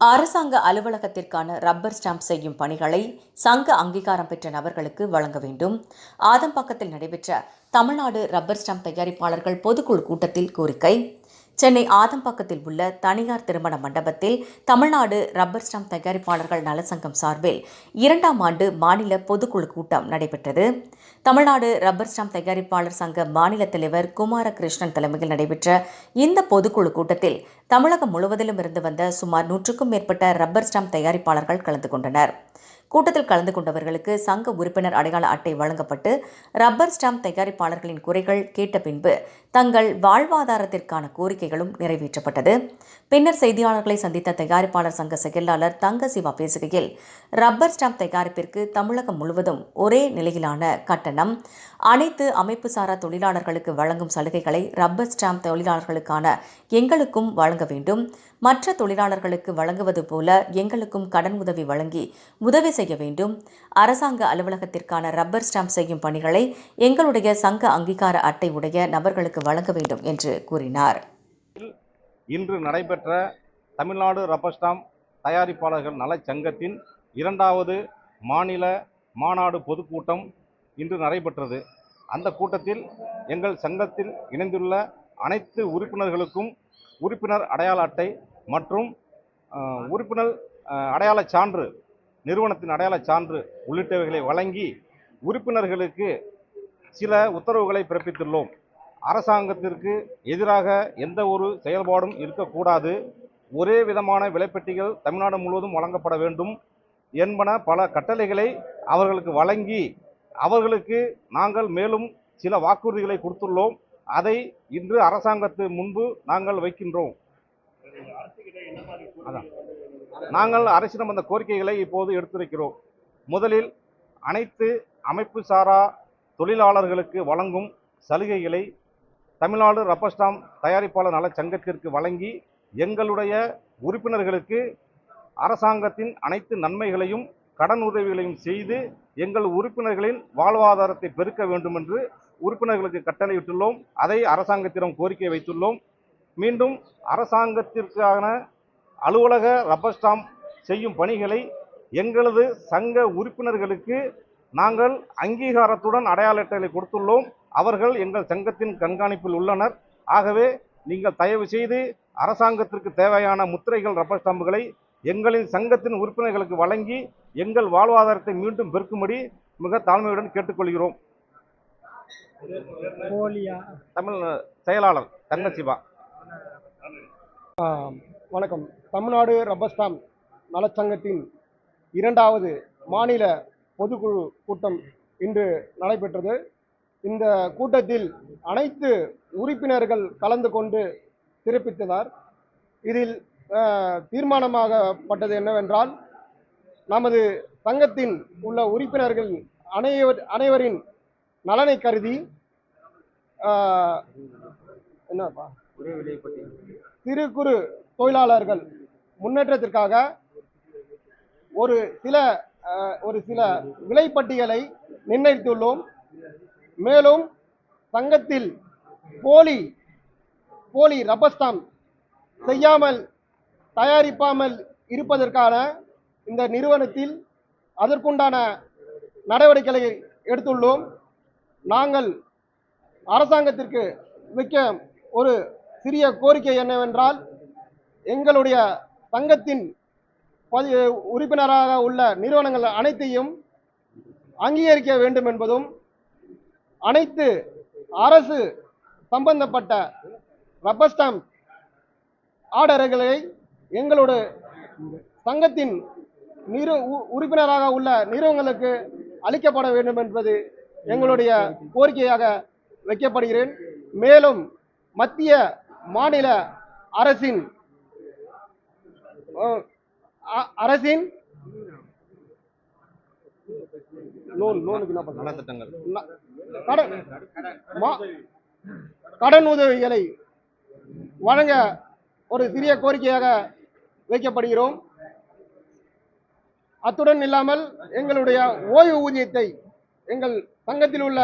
அரசாங்க அலுவலகத்திற்கான rubber stamp செய்யும் பணிகளை சங்க அங்கீகாரம் பெற்ற நபர்களுக்கு வழங்க வேண்டும். ஆதம்பாக்கத்தில் நடைபெற்ற தமிழ்நாடு ரப்பர் ஸ்டாம்ப் தயாரிப்பாளர்கள் பொதுக்குழு கூட்டத்தில் கோரிக்கை. சென்னை ஆதம்பாக்கத்தில் உள்ள தனியார் திருமண மண்டபத்தில் தமிழ்நாடு ரப்பர் ஸ்டாம்ப் தயாரிப்பாளர்கள் நலச்சங்கம் சார்பில் இரண்டாம் ஆண்டு மாநில பொதுக்குழு கூட்டம் நடைபெற்றது. தமிழ்நாடு ரப்பர் ஸ்டாம்ப் தயாரிப்பாளர் சங்க மாநில தலைவர் குமாரகிருஷ்ணன் தலைமையில் நடைபெற்ற இந்த பொதுக்குழு கூட்டத்தில் தமிழகம் முழுவதிலும் இருந்து வந்த சுமார் நூற்றுக்கும் மேற்பட்ட ரப்பர் ஸ்டாம்ப் தயாரிப்பாளர்கள் கலந்து கொண்டனர். கூட்டத்தில் கலந்து கொண்டவர்களுக்கு சங்க உறுப்பினர் அடையாள அட்டை வழங்கப்பட்டு ரப்பர் ஸ்டாம்ப் தயாரிப்பாளர்களின் குறைகள் கேட்ட பின்பு தங்கள் வாழ்வாதாரத்திற்கான கோரிக்கைகளும் நிறைவேற்றப்பட்டது. பின்னர் செய்தியாளர்களை சந்தித்த தயாரிப்பாளர் சங்க செயலாளர் தங்க சிவா பேசுகையில் ரப்பர் ஸ்டாம்ப் தயாரிப்பிற்கு தமிழகம் முழுவதும் ஒரே நிலையிலான கட்டணம் அனைத்து அமைப்பு சாரா தொழிலாளர்களுக்கு வழங்கும் சலுகைகளை ரப்பர் ஸ்டாம்ப் தொழிலாளர்களுக்கான எங்களுக்கும் வழங்க வேண்டும். மற்ற தொழிலாளர்களுக்கு வழங்குவது போல எங்களுக்கும் கடன் உதவி வழங்கி உதவி செய்ய வேண்டும். அரசாங்க அலுவலகத்திற்கான ரப்பர் ஸ்டாம்ப் செய்யும் பணிகளை எங்களுடைய சங்க அங்கீகார அட்டை உடைய நபர்களுக்கு வழங்க வேண்டும் என்று கூறினார். இன்று நடைபெற்ற தமிழ்நாடு ரப்பர் ஸ்டாம்ப் தயாரிப்பாளர்கள் நலச் சங்கத்தின் இரண்டாவது மாநில மாநாடு பொதுக்கூட்டம் இன்று நடைபெற்றது. அந்த கூட்டத்தில் எங்கள் சங்கத்தில் இணைந்துள்ள அனைத்து உறுப்பினர்களுக்கும் உறுப்பினர் அடையாள அட்டை மற்றும் உறுப்பினர் அடையாள சான்று நிறுவனத்தின் அடையாளச் சான்று உள்ளிட்டவைகளை வழங்கி உறுப்பினர்களுக்கு சில உத்தரவுகளை பிறப்பித்துள்ளோம். அரசாங்கத்திற்கு எதிராக எந்த ஒரு செயல்பாடும் இருக்கக்கூடாது. ஒரே விதமான விலைப்பெட்டிகள் தமிழ்நாடு முழுவதும் வழங்கப்பட வேண்டும் என்பன பல கட்டளைகளை அவர்களுக்கு வழங்கி அவர்களுக்கு நாங்கள் மேலும் சில வாக்குறுதிகளை கொடுத்துள்ளோம். அதை இன்று அரசாங்கத்து முன்பு நாங்கள் வைக்கின்றோம். அதான். நாங்கள் அரசிடம் அந்த கோரிக்கைகளை இப்போது எடுத்துரைக்கிறோம். முதலில் அனைத்து அமைப்பு சாரா தொழிலாளர்களுக்கு வழங்கும் சலுகைகளை தமிழ்நாடு ரப்பர் ஸ்டாம்ப் தயாரிப்பாளர் நல சங்கத்திற்கு வழங்கி எங்களுடைய உறுப்பினர்களுக்கு அரசாங்கத்தின் அனைத்து நன்மைகளையும் கடன் உதவிகளையும் செய்து எங்கள் உறுப்பினர்களின் வாழ்வாதாரத்தை பெருக்க வேண்டும் என்று உறுப்பினர்களுக்கு கட்டளையிட்டுள்ளோம். அதை அரசாங்கத்திடம் கோரிக்கை வைத்துள்ளோம். மீண்டும் அரசாங்கத்திற்கான அலுவலக ரப்பர் ஸ்டாம்ப் செய்யும் பணிகளை எங்களது சங்க உறுப்பினர்களுக்கு நாங்கள் அங்கீகாரத்துடன் அடையாள அட்டைகளை கொடுத்துள்ளோம். அவர்கள் எங்கள் சங்கத்தின் கண்காணிப்பில் உள்ளனர். ஆகவே நீங்கள் தயவு செய்து அரசாங்கத்திற்கு தேவையான முத்திரைகள் ரப்பர் ஸ்டாம்புகளை எங்களின் சங்கத்தின் உறுப்பினர்களுக்கு வழங்கி எங்கள் வாழ்வாதாரத்தை மீண்டும் பெருக்கும்படி மிக தாழ்மையுடன் கேட்டுக்கொள்கிறோம். தமிழ் செயலாளர் தங்கசிவா வணக்கம். தமிழ்நாடு ரப்பர் ஸ்டாம்ப் நலச்சங்கத்தின் இரண்டாவது மாநில பொதுக்குழு கூட்டம் இன்று நடைபெற்றது. இந்த கூட்டத்தில் அனைத்து உறுப்பினர்கள் கலந்து கொண்டு சிறப்பித்தனர் இதில் தீர்மானமாகப்பட்டது என்னவென்றால் நமது சங்கத்தின் உள்ள உறுப்பினர்கள் அனைவர் அனைவரின் நலனை கருதி என்னப்பா? சிறு குறு தொழிலாளர்கள் முன்னேற்றத்திற்காக ஒரு சில ஒரு சில விலைப்பட்டியலை நிர்ணயித்துள்ளோம். மேலும் சங்கத்தில் போலி போலி ரப்பர் ஸ்டாம்ப் செய்யாமல் தயாரிப்பாமல் இருப்பதற்கான இந்த நிறுவனத்தில் அதற்குண்டான நடவடிக்கைகளை எடுத்துள்ளோம். நாங்கள் அரசாங்கத்திற்கு வைக்க ஒரு சிறிய கோரிக்கை என்னவென்றால் எங்களுடைய சங்கத்தின் பதி உறுப்பினராக உள்ள நிறுவனங்கள் அனைத்தையும் அங்கீகரிக்க வேண்டும் என்பதும் அனைத்து அரசு சம்பந்தப்பட்ட ரப்பர் ஸ்டாம்ப் ஆர்டர்களை எங்களோட சங்கத்தின் நிறு உ- உறுப்பினராக உள்ள நிறுவனங்களுக்கு அளிக்கப்பட வேண்டும் என்பது எங்களுடைய கோரிக்கையாக வைக்கப்படுகிறேன். மேலும் மத்திய மாநில அரசின் அரசின்? லோன் லோனுக்கு என்ன கடன் உதவிகளை வழங்க ஒரு சிறிய கோரிக்கையாக வைக்கப்படுகிறோம். அத்துடன் இல்லாமல் எங்களுடைய ஓய்வு ஊதியத்தை எங்கள் சங்கத்தில் உள்ள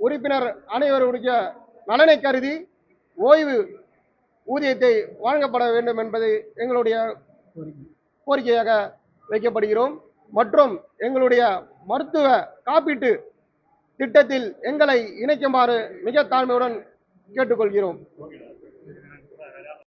உறுப்பினர் அனைவருடைய நலனை கருதி ஓய்வு ஊதியத்தை வழங்கப்பட வேண்டும் என்பது எங்களுடைய கோரிக்கையாக வைக்கப்படுகிறோம். மற்றும் எங்களுடைய மருத்துவ காப்பீட்டு திட்டத்தில் எங்களை இணைக்குமாறு மிக தாழ்மையுடன் கேட்டுக்கொள்கிறோம்.